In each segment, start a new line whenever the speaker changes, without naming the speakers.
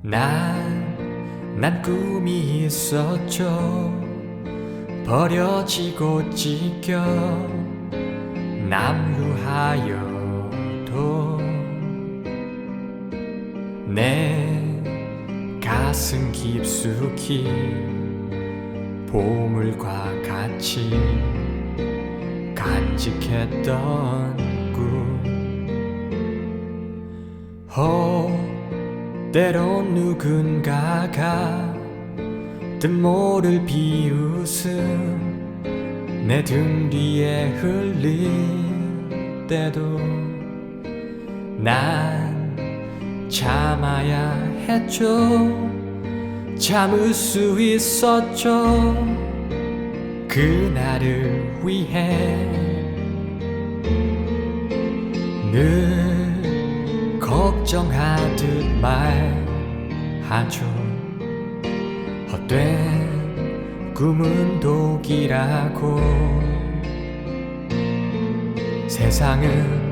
난, 난 꿈이 있었죠. 버려지고 찢겨 남루하여도 내 가슴 깊숙이 보물과 같이 간직했던 꿈 어, 때론 누군가가 뜻모를 비웃음 내 등 뒤에 흘릴 때도 난 참아야 했죠. 참을 수 있었죠. 그날을 위해 늘 걱정하듯 말 하죠 헛된 꿈은 독이라고. 세상은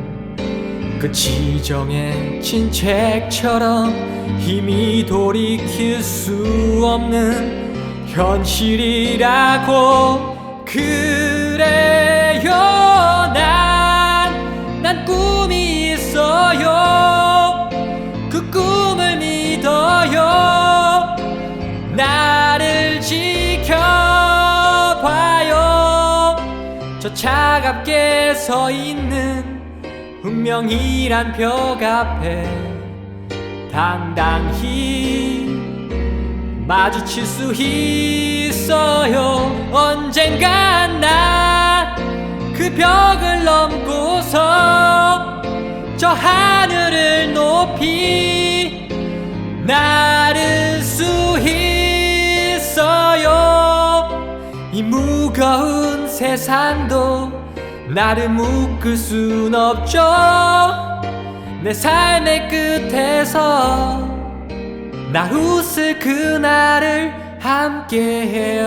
끝이 정해진 책처럼 힘이 돌이킬 수 없는 현실이라고. 그래 저 차갑게 서 있는 운명이란 벽 앞에 당당히 마주칠 수 있어요. 언젠간 난그 벽을 넘고서 저 하늘을 높이 이 무거운 세상도 나를 묶을 순 없죠. 내 삶의 끝에서 나 웃을 그날을 함께해요